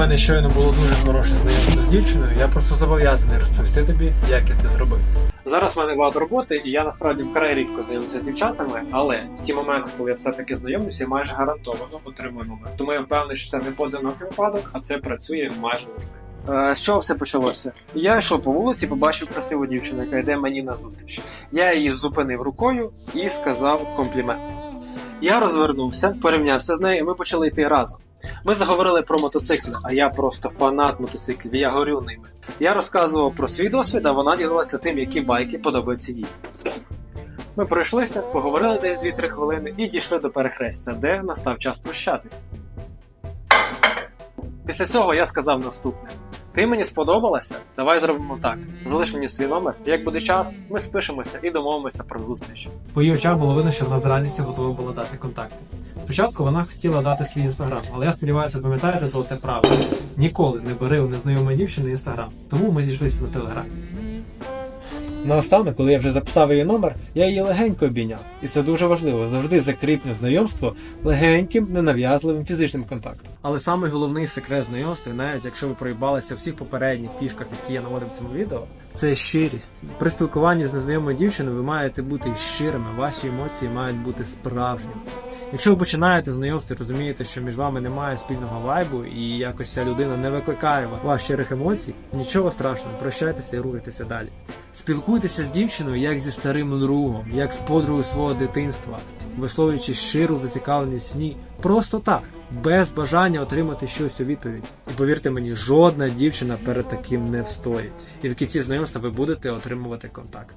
мене щойно було дуже хороше знайомство з дівчиною, я просто зобов'язаний розповісти тобі, як я це зробив. Зараз в мене багато роботи, і я насправді вкрай рідко знайомлюся з дівчатами, але в ті моменти, коли я все-таки знайомлюся, я майже гарантовано отримую номер. Тому я впевнений, що це не поодинокий випадок, а це працює майже завжди. Е, з чого все почалося? Я йшов по вулиці, побачив красиву дівчину, яка йде мені на зустріч. Я її зупинив рукою і сказав комплімент. Я розвернувся, порівнявся з нею, і ми почали йти разом. Ми заговорили про мотоцикли, а я просто фанат мотоциклів, я горю ними. Я розказував про свій досвід, а вона ділилася тим, які байки подобаються їй. Ми пройшлися, поговорили десь 2-3 хвилини і дійшли до перехрестя, де настав час прощатись. Після цього я сказав наступне: Ти мені сподобалася? Давай зробимо так. Залиш мені свій номер. Як буде час, ми спишемося і домовимося про зустріч. По її очах було видно, що вона з радістю готова була дати контакти. Спочатку вона хотіла дати свій інстаграм, але я сподіваюся, пам'ятаєте золоте правило. Ніколи не бери у незнайомої дівчини інстаграм. Тому ми зійшлися на телеграмі. Наостанок, коли я вже записав її номер, я її легенько обійняв. І це дуже важливо. Завжди закріплю знайомство легеньким, ненав'язливим фізичним контактом. Але самий головний секрет знайомства, навіть якщо ви проїбалися всіх попередніх фішках, які я наводив в цьому відео, це щирість. При спілкуванні з незнайомою дівчиною ви маєте бути щирими, ваші емоції мають бути справжніми. Якщо ви починаєте знайомство розумієте, що між вами немає спільного вайбу і якось ця людина не викликає вас щирих емоцій, нічого страшного, прощайтеся і рухайтеся далі. Спілкуйтеся з дівчиною як зі старим другом, як з подругою свого дитинства, висловлюючи щиру зацікавленість в ній просто так, без бажання отримати щось у відповідь. І повірте мені, жодна дівчина перед таким не встоїть. І в кінці знайомства ви будете отримувати контакт.